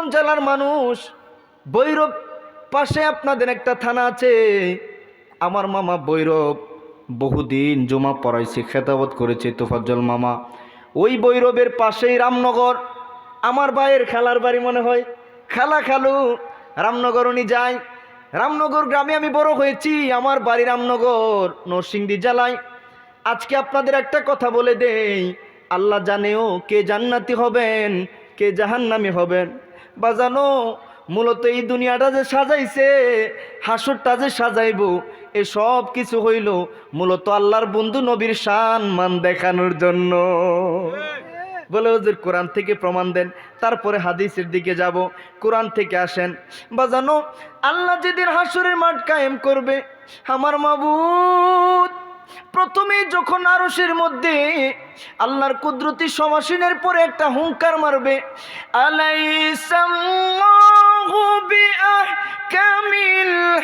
কোন জেলার মানুষ? বৈরব পাশে আপনাদের একটা থানা আছে। আমার মামা বৈরব বহুদিন জমা পড়াইছে, খেতাবত করেছে তোফাজ্জল মামা। ওই বৈরবের পাশেই রামনগর। আমার ভাইয়ের খেলার বাড়ি মনে হয়। খেলা খেলু, রামনগর উনি যায়। রামনগর গ্রামে আমি বড় হয়েছি, আমার বাড়ি রামনগর, নরসিংদী জেলায়। আজকে আপনাদের একটা কথা বলে দেই। আল্লাহ জানেও কে জান্নাতি হবেন, কে জাহান্নামি হবেন। বা জানো, মূলত এই দুনিয়াটা যে সাজাইছে, হাসরটা যে সাজাইব এ সব কিছু হইল মূলত আল্লাহর বন্ধু নবীর শান মান দেখানোর জন্য। বলে হুজুর, কোরআন থেকে প্রমাণ দেন, তারপরে হাদিসের দিকে যাব, কোরআন থেকে আসেন। বা জানো, আল্লাহ যেদিন হাসুরের মাঠ কায়েম করবে, আমার মাবুদ প্রথমে যখন আরশের মধ্যে আল্লাহর কুদরতি সমাসীনের পরে একটা হুঙ্কার মারবে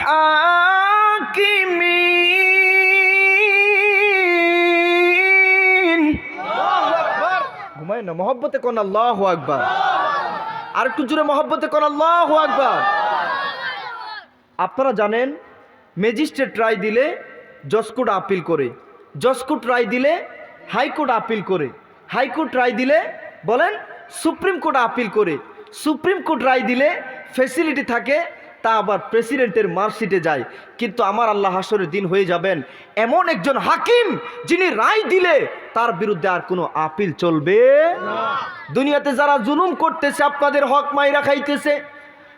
হাকিমিন। ঘুমায় না, মহব্বতে কোন আল্লাহ আকবার। আর একটু জোরে মহব্বতে কোন আল্লাহ আকবার। আপনারা জানেন, ম্যাজিস্ট্রেট রায় দিলে জজকোর্ট আপিল করে। জজকোর্ট রায় দিলে হাইকোর্ট আপিল করে। হাইকোর্ট রায় দিলে, বলেন সুপ্রিম কোর্ট আপিল করে। সুপ্রিম কোর্ট রায় দিলে ফেসিলিটি থাকে, তা আবার প্রেসিডেন্টের মার্কশিটে যায়। কিন্তু আমার আল্লাহ হাসরের দিন হয়ে যাবেন। এমন একজন হাকিম, যিনি রায় দিলে, তার বিরুদ্ধে আর কোনো আপিল চলবে দুনিয়াতে যারা জুলুম করতেছে, আপনাদের হক মাইরা খাইতেছে।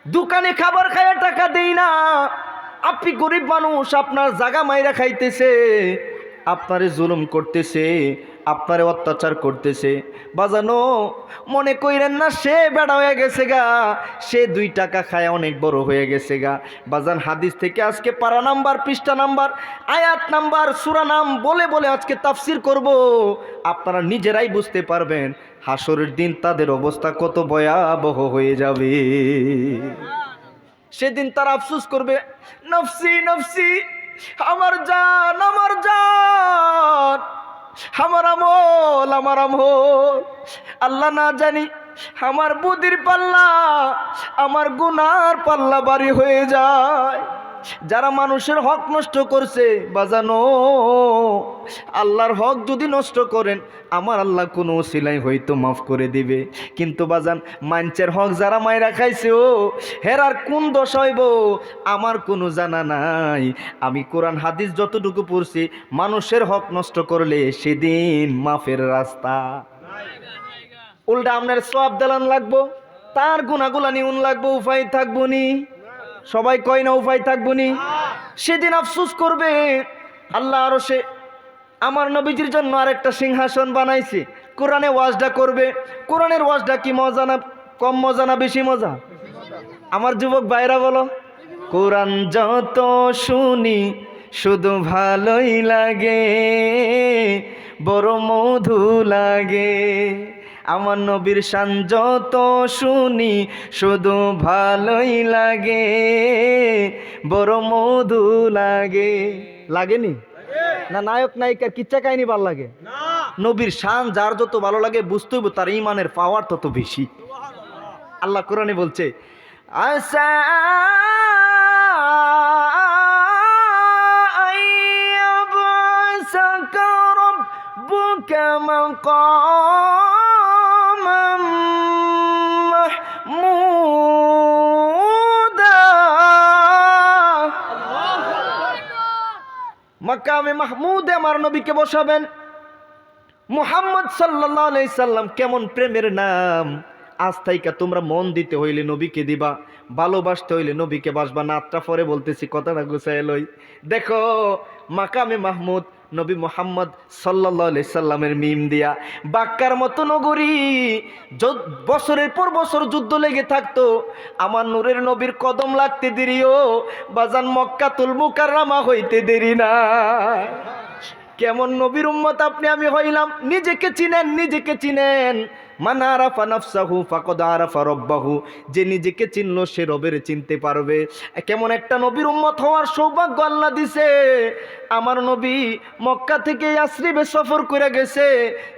দোকানে খাবার খায়া টাকা দেই না। আপনি গরিব মানুষ, আপনার জাগা মাইরা খাইতেছে, আপনারে জুলুম করতেছে, আপনারে অত্যাচার করতেছে। বাজানো, মনে কইরেন না, সে বেড়া হয়ে গেছে গা, সে দুই টাকা খায় অনেক বড় হয়ে গেছে গা। বাজান, হাদিস থেকে আজকে পারা নাম্বার, পৃষ্ঠা নাম্বার, আয়াত নাম্বার, সুরা নাম বলে বলে আজকে তাফসির করব। আপনারা নিজেরাই বুঝতে পারবেন হাসরের দিন তাদের অবস্থা কত ভয়াবহ হয়ে যাবে। সেদিন তারা আফসুস করবে, নফসি নফসি, আমার জান আমার জান, আমার আমল আমার আমল। আল্লাহ না জানি আমার বুদির পাল্লা, আমার গুনার পাল্লা বাড়ি হয়ে যায়। যারা মানুষের হক নষ্ট করছে বাজানো আল্লাহর হক যদি নষ্ট করেন, আমার আল্লাহ কোনো সিলাই হয়তো মাফ করে দিবে। কিন্তু বাজান মাঞ্চের হক যারা মায়েরা খাইছে ও হেরার কোন দোষ হইব? আমার কোনো জানা নাই। আমি কোরআন, হাদিস যতটুকু পড়ছি, মানুষের হক নষ্ট করলে সেদিন মাফের রাস্তা। উল্টা আপনার সব দালান লাগবো, তার গুনাগুলা নিউন লাগবো উপায় থাকব নি। সবাই কয় না উপায় থাকব নি? সেদিন আফসুস করবে। আল্লাহ আরও সে আমার নবীজির জন্য আরেকটা সিংহাসন বানাইছে। কোরআনে ওয়াজটা করবে। কোরআনের ওয়াজটা কি মজা না কম মজা না বেশি মজা? আমার যুবক বাইরা বলো। কোরআন যত শুনি, শুধু ভালোই লাগে, বড় মধু লাগে। আমার নবীর শান যত শুনি শুধু ভালোই লাগে বড় মধু লাগে লাগেনি না নায়ক নায়িকার কিচ্ছা কাহিনী ভালো লাগে নবীর শান যার যত ভালো লাগে বুঝতে হইব তার ইমানের পাওয়ার তত বেশি আল্লাহ কোরআনে বলছে আসা ربك মাকামে মাহমুদে আমার নবীকে বসাবেন। মোহাম্মদ সাল্লাহ সাল্লাম কেমন প্রেমের নাম? আজ থাইকা তোমরা মন দিতে হইলে নবীকে দিবা, ভালোবাসতে হইলে নবীকে বাসবা। নাতটা পরে বলতেছি, কথাটা গুছাইল লই। দেখো, মাকামে মাহমুদ নবী মোহাম্মদ সাল্লা সাল্লামের মিম দিয়া। বাক্কার মতো নগরী বছরের পর বছর যুদ্ধ লেগে থাকতো। আমার নূরের নবীর কদম লাগতে দেরিও বাজান মক্কা তুল মুকাররামা হইতে দেরি না। কেমন নবীর উম্মত আপনি, আমি হইলাম। নিজেকে চিনেন নিজেকে চিনেন। মান আরাফা নাফসাহু ফাকদ আরাফা রব্বাহু, যে নিজেকে চিনলো সে রবের চিনতে পারবে। কেমন একটা নবীর উম্মত হওয়ার সৌভাগ্য আল্লাহ দিছে। আমার নবী মক্কা থেকে ইয়াসরিবে সফর করে গেছে।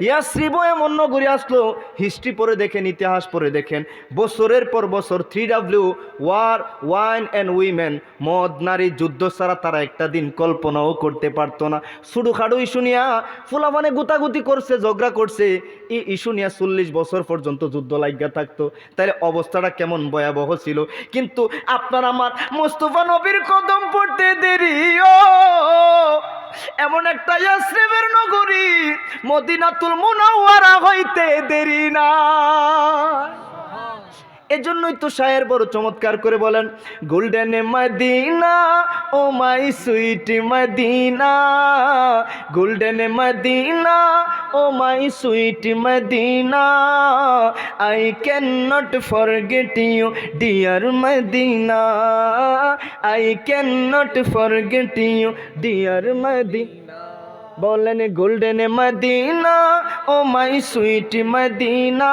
ইয়াসরিবও এমন নগরী আসলো, হিস্ট্রি পড়ে দেখেন, ইতিহাস পড়ে দেখেন। বছরের পর বছর three W, war, wine and women, মদ, নারী, যুদ্ধ ছাড়া তারা একটা দিন কল্পনাও করতে পারতো না। শুধু খাডু ইস্যু নিয়া ফুলাফানে গুতাগুতি করছে, ঝগড়া করছে। এই ইস্যু চল্লিশ বছর পর্যন্ত যুদ্ধ লাগিয়া থাকতো, তাহলে অবস্থাটা কেমন ভয়াবহ ছিল? কিন্তু আপনার আমার মোস্তফা নবীর কদম পড়তে দেরি এমন একটা ইয়াসরিবের নগরী, মদিনাতুল মুনাওয়ারা হইতে দেরি না। এজন্যই তো শায়ের বড় চমৎকার করে বলেন, golden Medina, O my sweet Medina, golden Medina, O my sweet Medina, I can not forget you dear Medina, I can not forget you dear Medina. বলেন golden Medina, O my sweet Medina,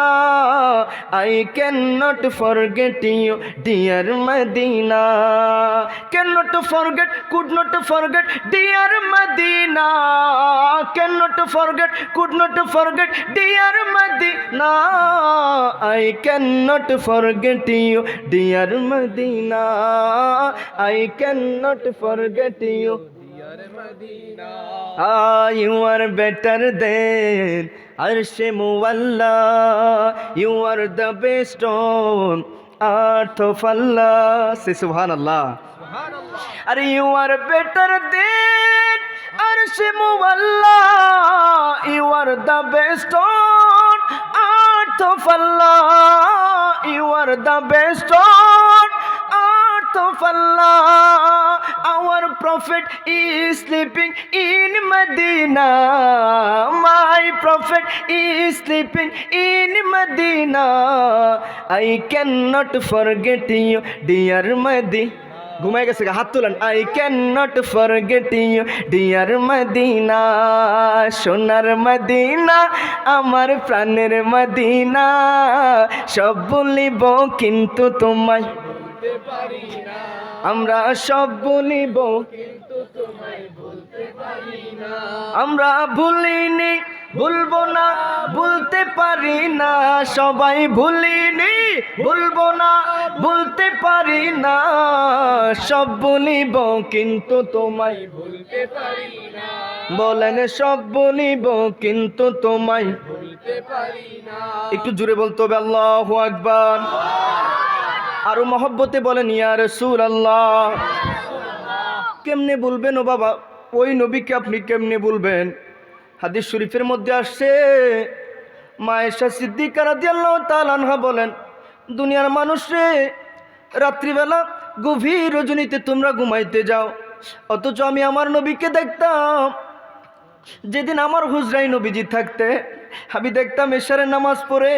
I can not forget you dear Medina. Can not forget, could not forget dear Medina. Can not forget, could not forget dear Medina. I can not forget you dear Medina. I can not forget you Ah, you are better than Arsh Muwalla. You are the best on earth of Allah. Say Subhanallah. Are you are better than Arsh Muwalla. You are the best on earth of Allah. You are the best on Allah. Our prophet is sleeping in Medina. My prophet is sleeping in Medina. I cannot forget you, dear Medina. ঘুমাই গেছে হাত তুলেন I can not forget you dear Medina সোনার Medina আমার প্রাণের Medina সব বলিব কিন্তু তোমায় আমরা সব বলিব। আমরা ভুলিনি ভুলবো না ভুলতে পারি না। সবাই ভুলিনি ভুলবো না ভুলতে পারি না। সব বলিব কিন্তু তোমায় ভুলতে পারি না। বলেন সব বলিব কিন্তু তোমায় ভুলতে পারি না। একটু জুড়ে বলতে হবে আল্লাহু আকবার। আরও মহব্বতে বলেন, ইয়া রসুল আল্লাহ কেমনে বলবেন ও বাবা? ওই নবীকে আপনি কেমনে বলবেন? হাদিস শরীফের মধ্যে আসছে, মায়েশা সিদ্দিকা রাদিয়াল্লাহ তালানহা বলেন, দুনিয়ার মানুষরে রাত্রিবেলা গভীর রজনীতে তোমরা ঘুমাইতে যাও। অথচ আমি আমার নবীকে দেখতাম। যেদিন আমার হুজরাই নবীজি থাকতে আমি দেখতাম এশারের নামাজ পড়ে,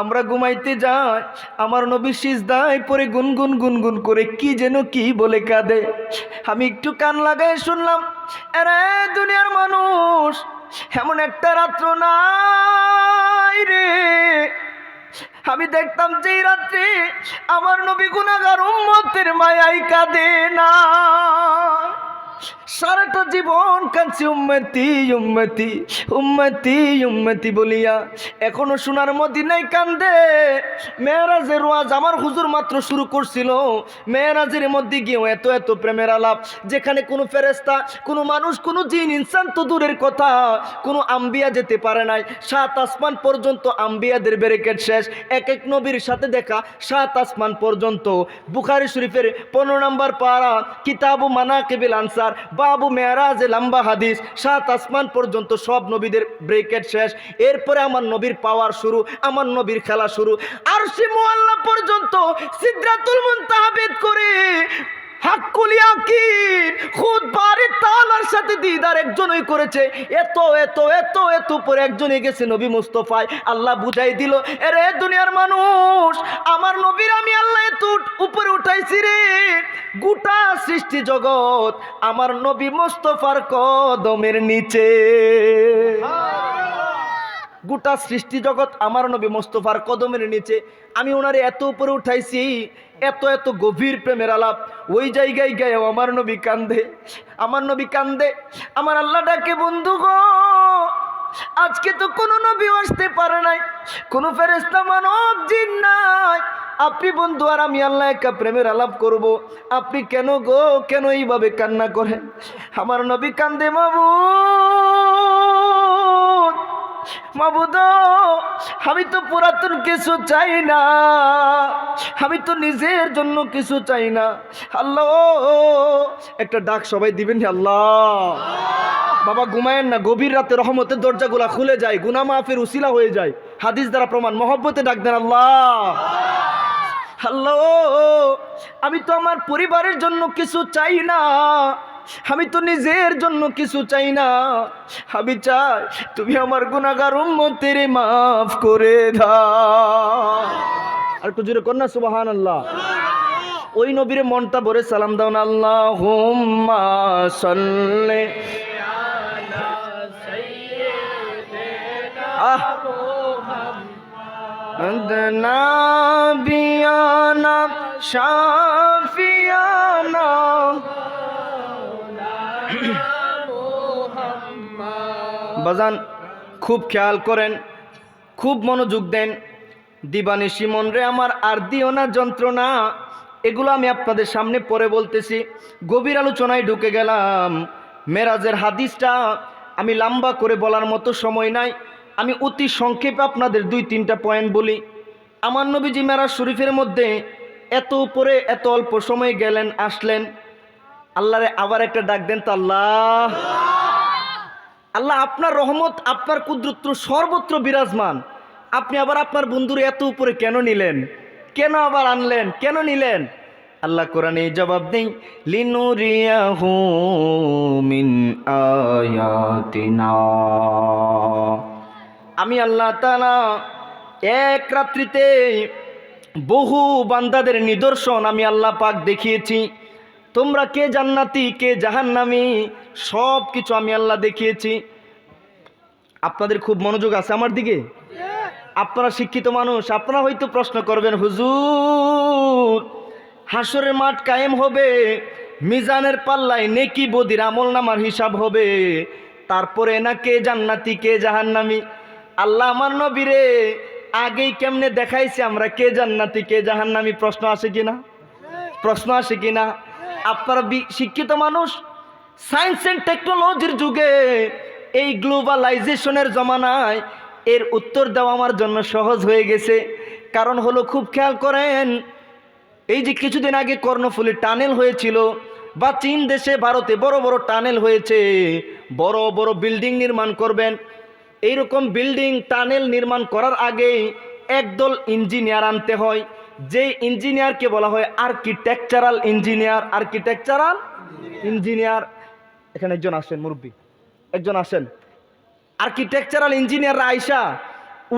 আমরা ঘুমাইতে যাই, আমার নবী সিজদায় পরে গুনগুন গুনগুন করে কি যেন কি বলে কাঁদে। আমি একটু কান লাগাই শুনলাম আরে দুনিয়ার মানুষ, এমন একটা রাত্র নাই রে। আমি দেখতাম যেই রাত্রে আমার নবী গুনাগার উম্মতের মায়াই কাঁদে না। সারাটা জীবন কাঁদছি, উম্মতি উম্মতি উম্মতি উম্মতি বলিয়া। এখনও সোনার মদিনায় কান্দে। মেয়েরাজের ওয়াজ আমার হুজুর মাত্র শুরু করছিল। মেয়েরাজের মধ্যে গিয়েও এত এত প্রেমের আলাপ। যেখানে কোনো ফেরেস্তা কোনো মানুষ, কোনো জিন, ইনসান তো দূরের কথা। কোনো আম্বিয়া যেতে পারে নাই। সাত আসমান পর্যন্ত আম্বিয়াদের ব্যারিকেড শেষ। এক এক নবীর সাথে দেখা সাত আসমান পর্যন্ত। বুখারি শরীফের পনেরো নম্বর পাড়া কিতাবু মানা কেবিল আনসার। বাবু মেয়ারাজ লম্বা হাদিস, সাত আসমান পর্যন্ত সব নবীদের ব্রেকেট শেষ। এরপরে আমার নবীর পাওয়ার শুরু, আমার নবীর খেলা শুরু। আর সে মোয়াল্লা পর্যন্ত সিদ্ধাতুল মুনতাহাবেদ করে খুদ সাথে দিদার করেছে। এত এত এত এত পরে একজনই গেছে নবী আল্লাহ এরে দুনিয়ার মানুষ, আমার আমি আল্লাহ উপরে উঠাইছি রে। গোটা সৃষ্টি জগৎ আমার নবী মুস্তফার কদমের নিচে। গোটা সৃষ্টি জগৎ আমার নবী মোস্তফার কদমের নিচে। আমি ওনারে এত উপরে উঠাইছি এত এত গভীর প্রেমের আলাপ। ওই জায়গায় গেও আমার নবী কান্দে, আমার নবী কান্দে, আমার আল্লাহ ডাকে, বন্ধু গো, আজকে তো কোনো নবী আসতে পারে নাই, কোনো ফেরেস্তা মানব জিন নাই। আপনি বন্ধু আর আমি আল্লাহ একা প্রেমের আলাপ করব। আপনি কেন গো, কেন এইভাবে কান্না করেন? আমার নবী কান্দে, মাবু মাবুদ, আমি তো পুরাতন কিছু চাই না। আমি তো নিজের জন্য কিছু চাই না। আল্লাহ, একটা ডাক সবাই দিবেন আল্লাহ। বাবা, ঘুমায়েন না, গভীর রাতে রহমতের দরজাগুলা খুলে যায় গুনা মাফের উসিলা হয়ে যায়। হাদিস দ্বারা প্রমাণ, মহব্বতে ডাক দেন, আল্লাহ। আল্লাহ, আমি তো আমার পরিবারের জন্য কিছু চাই না। আমি তো নিজের জন্য কিছু চাই না। আমি চাই তুমি আমার গুণাগার উম্মতের মাফ করে দাও। আর একটু কন্যা সুবাহান আল্লাহ ওই নবীরে মনটা ভরে সালাম দাও না আল্লাহ হুম্মা সাল্লে আহ নাবিয়ানা শাফিয়ানা খুব খেয়াল করেন, খুব মনোযোগ দেন। দিবানিশি মন রে আমার আর দিও না যন্ত্রণা, এগুলো আমি আপনাদের সামনে পরে বলতেছি। গভীর আলোচনায় ঢুকে গেলাম। মেরাজের হাদিসটা আমি লম্বা করে বলার মতো সময় নাই। আমি অতি সংক্ষেপে আপনাদের দুই তিনটা পয়েন্ট বলি। আমার নবীজি মেরাজ শরীফের মধ্যে এত উপরে, এত অল্প সময় গেলেন, আসলেন। আল্লাহরে আবার একটা ডাক দেন তো আল্লাহ। আল্লাহ আপনার রহমত, আপনার কুদরত্র সর্বত্র বিরাজমান। আপনি আবার আপনার বন্ধুর এত উপরে কেন নিলেন? কেন আবার আনলেন? কেন নিলেন? আল্লাহ কোরআনে জবাব দেই, লিনুরিয়াহু মিন আয়াতিনা। আমি আল্লাহ এক রাত্রিতে বহু বান্দাদের নিদর্শন আমি আল্লাহ পাক দেখিয়েছি। তোমরা কে জান্নাতি, কে জাহান্নামি? সব কিছু আমি আল্লাহ দেখিয়েছি। আপনাদের খুব মনোযোগ আছে আমার দিকে? আপনারা শিক্ষিত মানুষ, আপনারা হয়তো প্রশ্ন করবেন, হুজুর, হাসরের মাঠ কায়েম হবে, মিজানের পাল্লায় নেকি বদির আমল নামার হিসাব হবে, তারপরে না কে জান্নাতি, কে জাহান্নামি? আল্লাহ আমার নবীরে আগেই কেমনে দেখাইছে আমরা, কে জান্নাতি, কে জাহান্নামি? প্রশ্ন আসে কিনা? প্রশ্ন আসে কিনা? আপনারা শিক্ষিত মানুষ সায়েন্স অ্যান্ড টেকনোলজির যুগে এই গ্লোবালাইজেশনের জমানায় এর উত্তর দেওয়া আমার জন্য সহজ হয়ে গেছে। কারণ হলো খুব খেয়াল করেন, এই যে কিছুদিন আগে কর্ণফুলি টানেল হয়েছিল বা চীন দেশে ভারতে বড় বড় টানেল হয়েছে, বড় বড় বিল্ডিং নির্মাণ করবেন। এইরকম বিল্ডিং, টানেল নির্মাণ করার আগেই একদল ইঞ্জিনিয়ার আনতে হয়। যে ইঞ্জিনিয়ারকে বলা হয় আর্কিটেকচারাল ইঞ্জিনিয়ার আর্কিটেকচারাল ইঞ্জিনিয়ার এখানে একজন আসেন, মুরব্বী। একজন আসেন। আর্কিটেকচারাল ইঞ্জিনিয়াররা আইসা,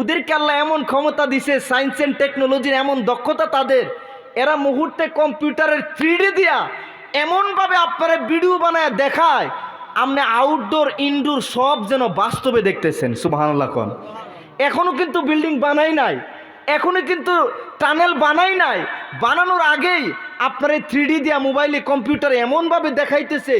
ওদেরকে আল্লাহ এমন ক্ষমতা দিছে সায়েন্স অ্যান্ড টেকনোলজির এমন দক্ষতা তাদের, এরা মুহূর্তে কম্পিউটারের থ্রিডি দিয়া এমনভাবে আপনারা ভিডিও বানায় দেখায়, আপনি আউটডোর ইনডোর সব যেন বাস্তবে দেখতেছেন। সুবাহান্লাহ কন। এখনও কিন্তু বিল্ডিং বানাই নাই এখনও কিন্তু টানেল বানাই নাই। বানানোর আগেই আপনার এই থ্রিডি দিয়া মোবাইলে কম্পিউটারে এমনভাবে দেখাইতেছে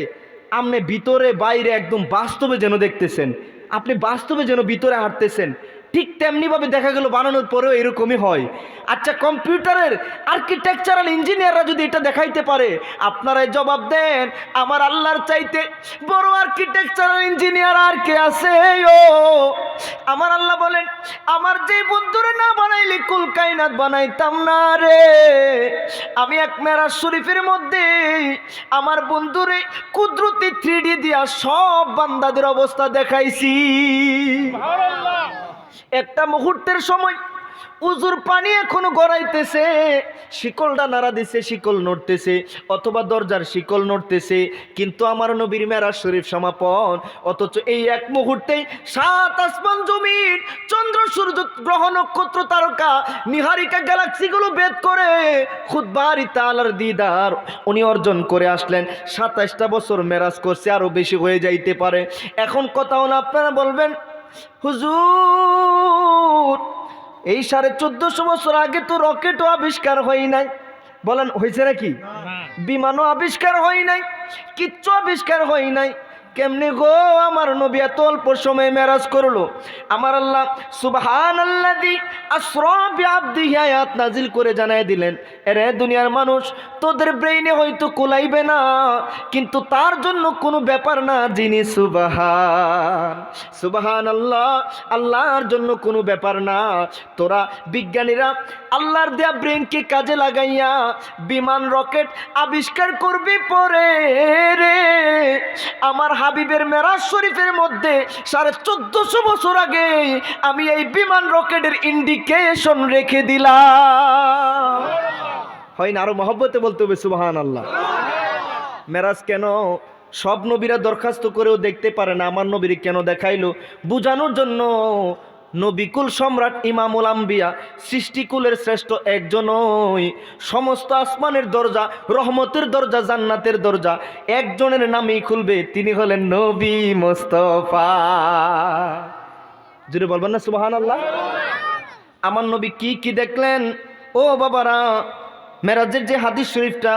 আপনি ভিতরে বাইরে একদম বাস্তবে যেন দেখতেছেন। আপনি বাস্তবে যেন ভিতরে হাঁটতেছেন। ঠিক তেমনিভাবে দেখা গেল বানানোর পরেও এরকমই হয়। আচ্ছা কম্পিউটারের আর্কিটেকচারাল ইঞ্জিনিয়াররা যদি এটা দেখাইতে পারে, আপনারাই জবাব দেন, আমার আল্লাহর চাইতে বড় আর্কিটেকচারাল ইঞ্জিনিয়ার আর কে আছে? ও, আমার আল্লাহ বলেন, আমার যে বন্ধুরে না বানাইলে কুল কাইনাত বানাইতাম না রে। আমি এক মেরাজ শরীফের মধ্যে আমার বন্ধুরে কুদরতি থ্রিডি দিয়া সব বান্দাদের অবস্থা দেখাইছি। একটা মুহূর্তের সময় উজুর পানি এখনও গড়াইতেছে, শিকলটা নাড়া দিছে, শিকল নড়তেছে, অথবা দরজার শিকল নড়তেছে, কিন্তু আমার নবীর মেরা শরীফ সমাপন, অথচ এই এক মুহূর্তেই সাত আসমান জমিন, চন্দ্র, সূর্য, গ্রহ, নক্ষত্র, তারকা, নিহারিকা গ্যালাক্সিগুলো বেদ করে খুদবারি তালার দিদার, উনি অর্জন করে আসলেন। সাতাশটা বছর মেরাজ করছে, আরও বেশি হয়ে যাইতে পারে। এখন কথা হলো আপনারা বলবেন হুজুর এই সাড়ে চোদ্দশো বছর আগে তো রকেটও আবিষ্কার হয় নাই। বলেন হয়েছে নাকি? বিমানও আবিষ্কার হয় নাই কিচ্ছু আবিষ্কার হয় নাই। কেমনে গো আমার নবী এত অল্প সময় মেরাজ করল? আমার আল্লাহ সুবহান আল্লাদি আশ্রবি আব্দিহি আয়াত নাজিল করে জানাই দিলেন, এরে দুনিয়ার মানুষ, তোদের ব্রেইনে হয়তো কোলাইবে না, কিন্তু তার জন্য কোনো ব্যাপার না যিনি সুবাহান সুবাহান আল্লাহ আল্লাহর জন্য কোনো ব্যাপার না। তোরা বিজ্ঞানীরা, আল্লাহর দেয়া ব্রেনকে কাজে লাগাইয়া বিমান রকেট আবিষ্কার করবি পরে রে। আমার হাবিবের মেরাজ শরীফের মধ্যে সাড়ে চোদ্দশো বছর আগে আমি এই বিমান রকেটের ইন্ডিকেশন রেখে দিলাম। হয় না, আরও মহব্বতে বলতে হবে সুবাহান আল্লাহ মেরাজ কেন? সব নবীরা দরখাস্ত করেও দেখতে পারে না, আমার নবীর কেন দেখাইলো? বুঝানোর জন্য নবিকুল সম্রাট ইমামুল আম্বিয়া, সৃষ্টিকুলের শ্রেষ্ঠ একজনই সমস্ত আসমানের দরজা, রহমতের দরজা, জান্নাতের দরজা, একজনের নামেই খুলবে, তিনি হলেন নবী মোস্তফা। জুড়ে বলবেন না সুবাহান আল্লাহ আমার নবী কি কি দেখলেন? ও বাবারা, মেরাজের যে হাদিস শরীফটা,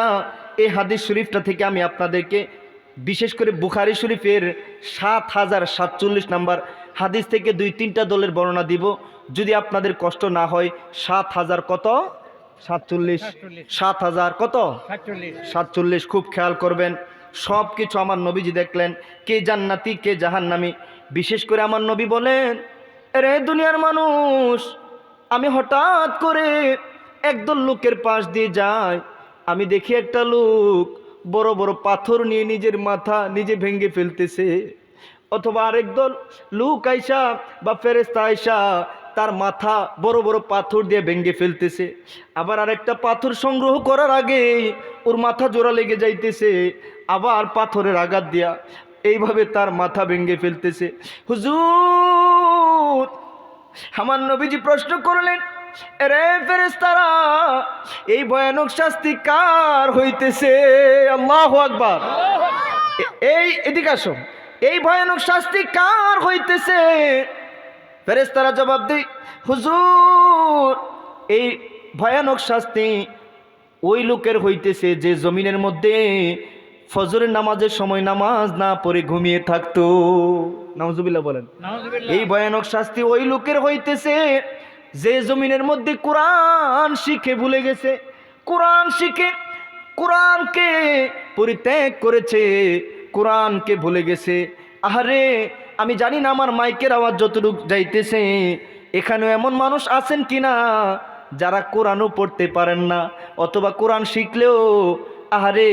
এই হাদিস শরীফটা থেকে আমি আপনাদেরকে বিশেষ করে বুখারি শরীফের সাত হাজার সাতচল্লিশ নাম্বার হাদিস থেকে দুই তিনটা দলের বর্ণনা দিব। যদি আপনাদের কষ্ট না হয় সাত হাজার কত? সাতচল্লিশ। সাত হাজার কত? সাতচল্লিশ। খুব খেয়াল করবেন। সব কিছু আমার নবীজি দেখলেন। কে জান্নাতি কে জাহান্নামি। বিশেষ করে আমার নবী বলেন রে দুনিয়ার মানুষ আমি হঠাৎ করে একদল লোকের পাশ দিয়ে যাই। আমি দেখি একটা লোক বড় বড় পাথর নিয়ে নিজের মাথা নিজে ভেঙে ফেলতেছে। অথবা আরেক দল লুক আইসা বা ফেরেস্তা আইসা তার মাথা বড় বড় পাথর দিয়ে ভেঙে ফেলতেছে। আবার আরেকটা পাথর সংগ্রহ করার আগে ওর মাথা জোড়া লেগে যাইতেছে, আবার পাথরের আঘাত দিয়া এইভাবে তার মাথা ভেঙে ফেলতেছে। হুজুর, আমার নবীজি প্রশ্ন করলেন রে ফেরেস্তারা এই ভয়ানক শাস্তি কার হইতেছে? আল্লাহ আকবার। এই, এদিকে আসো। এই ভয়ানক শাস্তি কার হইতেছে? ফেরেস্তারা জবাব দেই হুজুর এই ভয়ানক শাস্তি ওই লোকের হইতেছে যে জমিনের মধ্যে ফজরের নামাজের সময় নামাজ না পড়ে ঘুমিয়ে থাকতো। নামজুবিল্লাহ বলেন। এই ভয়ানক শাস্তি ওই লোকের হইতেছে যে জমিনের মধ্যে কোরআন শিখে ভুলে গেছে। কোরআন শিখে কোরআনকে পরিত্যাগ করেছে। কোরআনকে ভুলে গেছে। আহারে, আমি জানি না আমার মাইকের আওয়াজ যতটুক যাইতেছে এখানে এমন মানুষ আছেন কি না যারা কোরআনও পড়তে পারেন না, অথবা কোরআন শিখলেও, আহারে,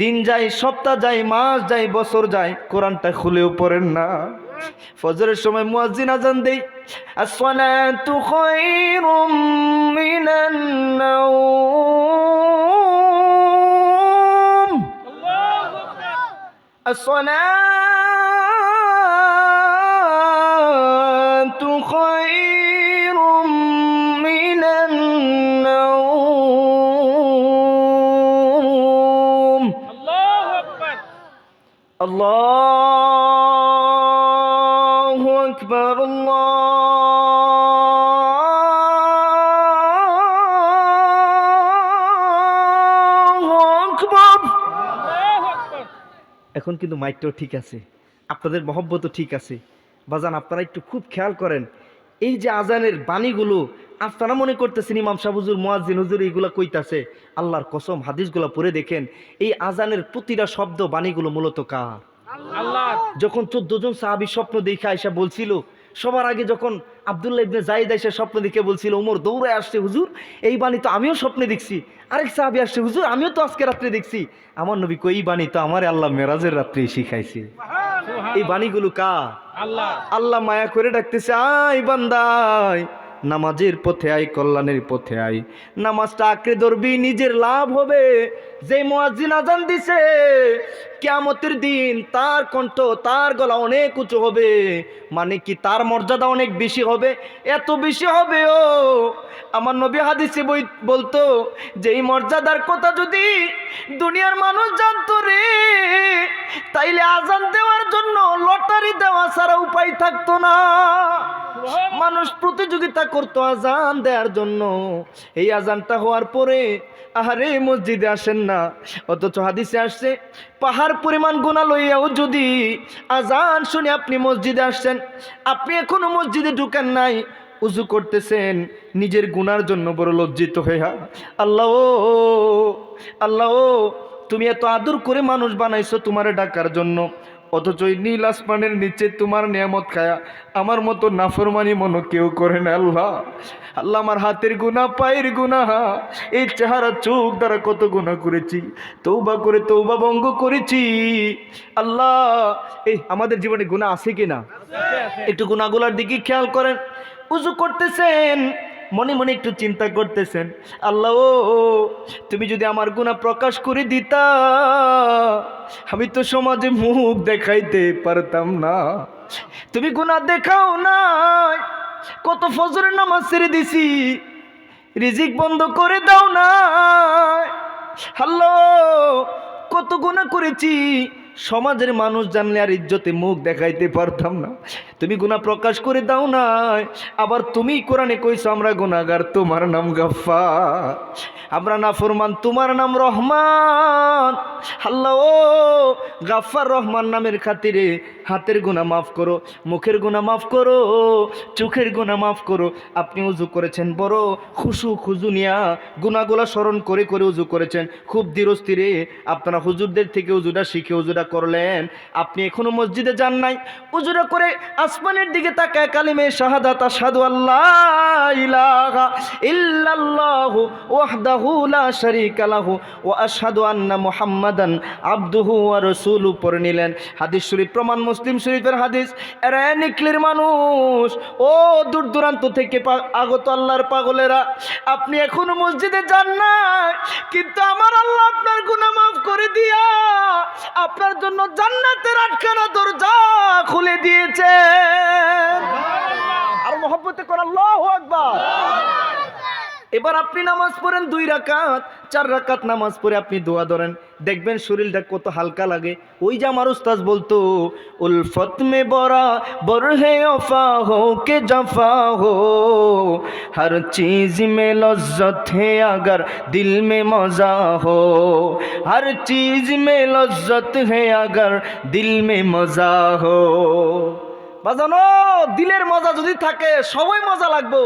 দিন যায়, সপ্তাহ যায়, মাস যায়, বছর যায়, কোরআনটা খুলেও পড়েন না। ফজরের সময় মুয়াজ্জিন আজান দেই, আসসালাতু খায়রুম মিনান নাওম। الصلاة خير من النوم. الله أكبر. الله এখন কিন্তু মাইকটাও ঠিক আছে আপনাদের মহব্বতও ঠিক আছে। বাজান আপনারা একটু খুব খেয়াল করেন এই যে আজানের বাণীগুলো আপনারা মনে করতেছেন ইমাম সাহ হুজুর মোয়াজ্জিন হুজুর এইগুলো কইতাছে আল্লাহর কসম হাদিসগুলো পড়ে দেখেন এই আজানের প্রতিটা শব্দ বাণীগুলো মূলত কার? আল্লাহ! যখন চোদ্দ জন সাহাবি স্বপ্ন দেখে আইসা বলছিল সবার আগে যখন আবদুল্লাহ ইবনে জাইদ আইসা স্বপ্ন দেখে বলছিল ওমর দৌড়ে আসছে হুজুর এই বাণী তো আমিও স্বপ্নে দেখছি। আরেক সাহাবি আসছে হুজুর আমিও তো আজকে রাত্রে দেখছি। আমার নবী কই বাণী তো আমার আল্লাহ মেরাজের রাত্রে শিখাইছে। এই বাণীগুলো কা? আল্লাহ। আল্লাহ মায়া করে ডাকতেছে আই বান্দাই নামাজের পথে আয় কল্যাণের পথে আয়। নামাজটা আঁকড়ে ধরবি নিজের লাভ হবে। যে মুয়াজ্জিন আজান দিছে, কিয়ামতের দিন তার কণ্ঠ, তার গলা অনেক উঁচু হবে। মানে কি তার মর্যাদা অনেক বেশি হবে? এত বেশি হবে, ও! আমার নবী হাদিসে বই বলতো যে, এই মর্যাদার কথা যদি দুনিয়ার মানুষ জানতো রে, তাইলে আজান দেওয়ার জন্য লটারি দেওয়া ছাড়া উপায় থাকতো না। মানুষ প্রতিযোগিতা করতো আজান দেওয়ার জন্য। এই আজানটা হওয়ার পরে আহারে মসজিদে আসেন না। অথচ হাদিসে আসছে, পাহাড় পরিমাণ গুণা লইয়াও যদি আজান শুনে আপনি মসজিদে আসছেন, আপনি এখনও মসজিদে ঢুকেন নাই উজু করতেছেন, নিজের গুনার জন্য বড় লজ্জিত হইয়া আল্লাহ আল্লাহ তুমি এত আদর করে মানুষ বানাইছো তোমার ডাকার জন্য। অথচ নীল আসমানের নিচে তোমার নিয়ামত খায়া। আমার মতো নাফরমানি মনো কেউ করে না আল্লাহ। আল্লাহ আমার হাতের গুণা পায়ের গুণা এই চেহারা চোখ দ্বারা কত গুণা করেছি। তৌবা করে তৌবা ভঙ্গ করেছি। আল্লাহ, এই আমাদের জীবনে গুণা আছে কি না একটু গুণাগুলার দিকে খেয়াল করেন। উজু করতেছেন। মনে মনে একটু চিন্তা করতেছেন, আল্লাহ তুমি যদি আমার গুণা প্রকাশ করে দিতা, আমি তো সমাজে মুখ দেখাইতে পারতাম না। তুমি গুণা দেখাও না কত ফজরের নামাজ ছেড়ে দিছি, রিজিক বন্ধ করে দাও না হ্যালো কত গুণা করেছি, সমাজের মানুষ জানলে আর ইজ্জতে মুখ দেখাইতে পারতাম না। তুমি গুণা প্রকাশ করে দাও না আবার তুমি কোরআনে কইছো, আমরা গুণাগার তোমার নাম গাফা আমরা না ফরমান তোমার নাম রহমান। আল্লাহ, ও গাফার রহমান নামের খাতিরে হাতের গুণা মাফ করো, মুখের গুণা মাফ করো, চোখের গুণা মাফ করো। আপনি উজু করেছেন, বড় খুশু খুজু নিয়া গুণাগুলা স্মরণ করে করে উজু করেছেন। খুব ধীরস্থিরে আপনারা হুজুরদের থেকে উজুটা শিখে উজুটা করলেন। আপনি এখনও মসজিদে যান নাই। উজুরা করে আসমানের দিকে তাকায় কালিমে শাহাদাত, আশহাদু আল্লাহ ইলাহা ইল্লাল্লাহু ওয়াহদাহু লা শারীকা লাহু ওয়া আশহাদু আন্না মুহাম্মাদান আবদুহু ওয়া রাসূলু পড়ে নিলেন। হাদিস শরীফ প্রমাণ মুসলিম শরীফের হাদিস। এরা নিকলির মানুষ। ও দূর দূরান্ত থেকে আগত আল্লাহর পাগলেরা, আপনি এখনও মসজিদে যান না কিন্তু আমার আল্লাহ আপনার গুণা মাফ করে দিয়া আপনার জন্য জান্নাতের আটখানা দরজা খুলে দিয়েছে। আর মহব্বতে করার আল্লাহ আকবার। এবার আপনি নামাজ পড়েন দুই রাকাত, চার রাকাত নামাজ পড়ে আপনি দোয়া ধরেন। দেখবেন শরীরটা কত হালকা লাগে। ওই যে আমার উস্তাজ বলতো উলফত মে বরা বর হে অফা হো কে জফা হো। হর চিজ মে লজ্জত হে আগর দিল মে মজা হো। হর চিজ মে লজ্জত হে আগর দিল মে মজা হো। বাজানো, দিলের মজা যদি থাকে, সবাই মজা লাগবো।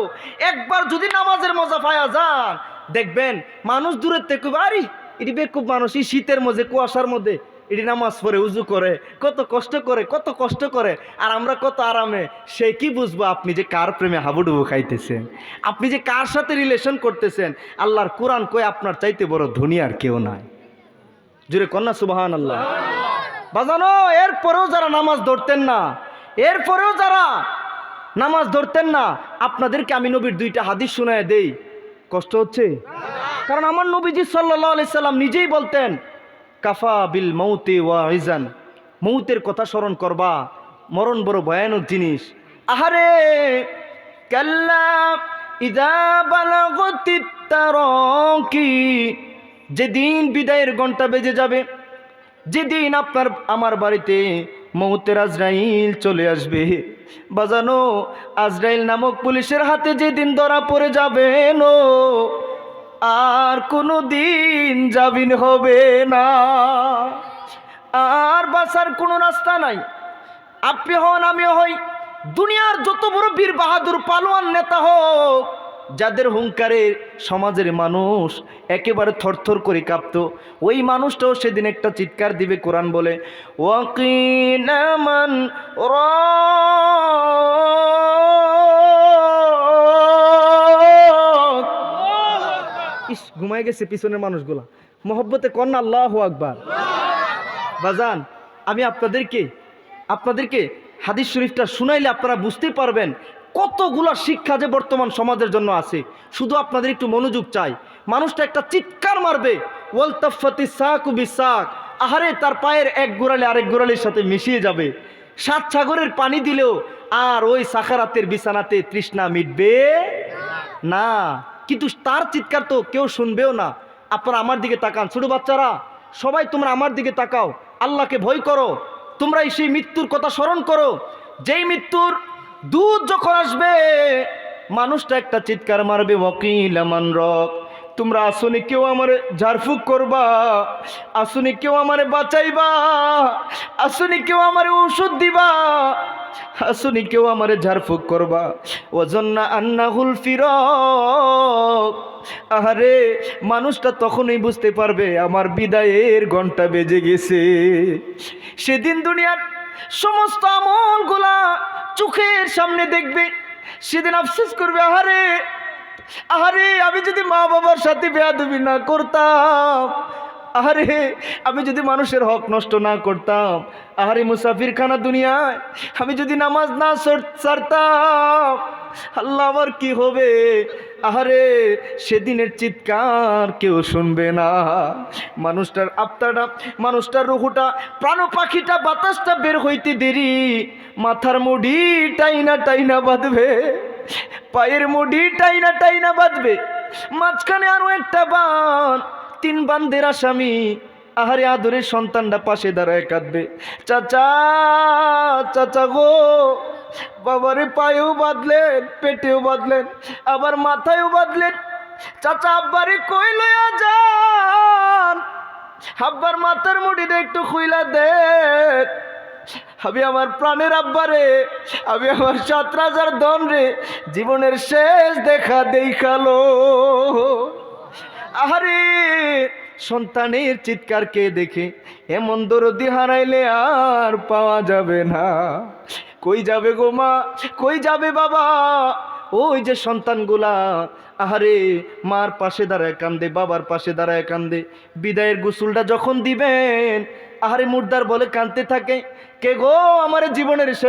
একবার যদি নামাজের মজা পায়া যান, দেখবেন মানুষ দূরের থেকে আরে, এটি বেকুব মানুষ, এই শীতের মধ্যে, কুয়াশার মধ্যে এটি নামাজ পড়ে, উজু করে, কত কষ্ট করে, কত কষ্ট করে, আর আমরা কত আরামে, সে কি বুঝব আপনি যে কার প্রেমে হাবুডুবু খাইতেছেন? আপনি যে কার সাথে রিলেশন করতেছেন? আল্লাহর কোরআন কয়ে আপনার চাইতে বড় ধনী আর কেউ নাই। জুড়ে কন্যা সুবাহান আল্লাহ বাজানো, এরপরেও যারা নামাজ ধরতেন না এরপরেও যারা নামাজ ধরতেন না, আপনাদেরকে আমি নবীর দুইটা হাদিস শোনায় দেই। কষ্ট হচ্ছে? কারণ আমার নবীজি সাল্লাম নিজেই বলতেন, কাফা বিল মৌতে ওয়া ইজান। মৌতের কথা স্মরণ করবা, মরণ বড় ভয়ানক জিনিস। আহারে! কাল্লা যেদিন বিদায়ের ঘণ্টা বেজে যাবে, যেদিন আপনার, আমার বাড়িতে মৌতের আজরাইল চলে আসবে। বাজানো আজরাইল নামক পুলিশের হাতে যেদিন ধরা পড়ে যাবেন ও আর কোনো দিন জামিন হবে না। আর বাসার কোনো রাস্তা নাই। আপনি হন আমি হই। দুনিয়ার যত বড় বীর বাহাদুর, পালোয়ান নেতা হোক যাদের হুঙ্কারে সমাজের মানুষ একেবারে থরথর করে কাঁপতো, ওই মানুষটাও সেদিন একটা চিৎকার দিবে কোরআন বলে ওয়াকিনামান ইস, ঘুমায় গেছে পিছনের মানুষগুলা। মহব্বতে কন্যা আল্লাহ আকবার। বাজান, আমি আপনাদেরকে আপনাদেরকে হাদিস শরীফটা শুনাইলে আপনারা বুঝতে পারবেন কতগুলা শিক্ষা যে বর্তমান সমাজের জন্য আছে? শুধু আপনাদের একটু মনোযোগ চাই। মানুষটা একটা চিৎকার মারবে, ওয়াল তাফাতি সাকু বিসাক। আহারে, তার পায়ের এক গোড়ালি আরেক গোড়ালির সাথে মিশিয়ে যাবে। সাত সাগরের পানি দিলেও আর ওই সাখারাতের বিছানাতে তৃষ্ণা মিটবে না। কিন্তু তার চিৎকার তো কেউ শুনবেও না। আপনারা আমার দিকে তাকান। ছোট বাচ্চারা, সবাই তোমরা আমার দিকে তাকাও। আল্লাহকে ভয় করো। তোমরা সেই মৃত্যুর কথা স্মরণ করো। যেই মৃত্যুর দুধ যখন আসবে, মানুষটা একটা চিৎকার মারবে, ওয়াকিল আমান রক তোমরা আসনি কেউ আমার ঝাড়ফুঁক করবা, আসনি কেউ আমারে বাঁচাইবা, আসনি কেউ আমার ওষুধ দিবা, আসনি কেউ আমারে ঝাড়ফুঁক করবা। ওজন্না আন্নাহুল ফিরক। আহারে, মানুষটা তখনই বুঝতে পারবে, আমার বিদায়ের ঘণ্টা বেজে গেছে। সেদিন দুনিয়ার সমস্ত আমলগুলা চোখের সামনে দেখবে, সেদিন আফসোস করবে, আহারে আহারে, আমি যদি মা বাবার সাথে বেয়াদবি না করতাম, আহারে, আমি যদি মানুষের হক নষ্ট না করতাম, আহারে মুসাফির খানা দুনিয়ায়, আমি যদি নামাজ না সর- ছাড়তাম আল্লাহ আমার কি হবে? আহারে, সেদিনের চিৎকার কেউ শুনবে না। মানুষটার আত্মাটা, মানুষটার রুহুটা প্রাণ পাখিটা বাতাসটা বের হইতে দেরি। মাথার মুডি টাইনা টাইনা বাঁধবে, পায়ের মুডি টাইনা টাইনা বাঁধবে, মাঝখানে আরও একটা বান তিন বান্ধের আসামি, আহারে আদরের সন্তানটা পাশে দাঁড়ায় কাঁদবে। চাচা চাচা গো, বাবারে পায়েও বাঁধলেন, পেটেও বাঁধলেন, আবার মাথায়ও বাঁধলেন। চাচা আব্বারে কই লইয়া যান? আব্বার মাথার মুড়িটা একটু খুইলা দেন। আমি আমার প্রাণের আব্বারে আমি আমার সাত রাজার দন রে, জীবনের শেষ দেখা দেখাল। আহারে, সন্তানের চিৎকার কে দেখে এমন দরদি হারাইলে আর পাওয়া যাবে না। কই যাবে গো মা, কই যাবে বাবা? ওই যে সন্তানগুলা, আহারে, মার পাশে দাঁড়ায় কান্দে, বাবার পাশে দাঁড়ায় কান্দে। বিদায়ের গোসলটা যখন দিবেন, আহারে মুর্দার বলে কাঁদতে থাকে কে গো আমার জীবনের শেষ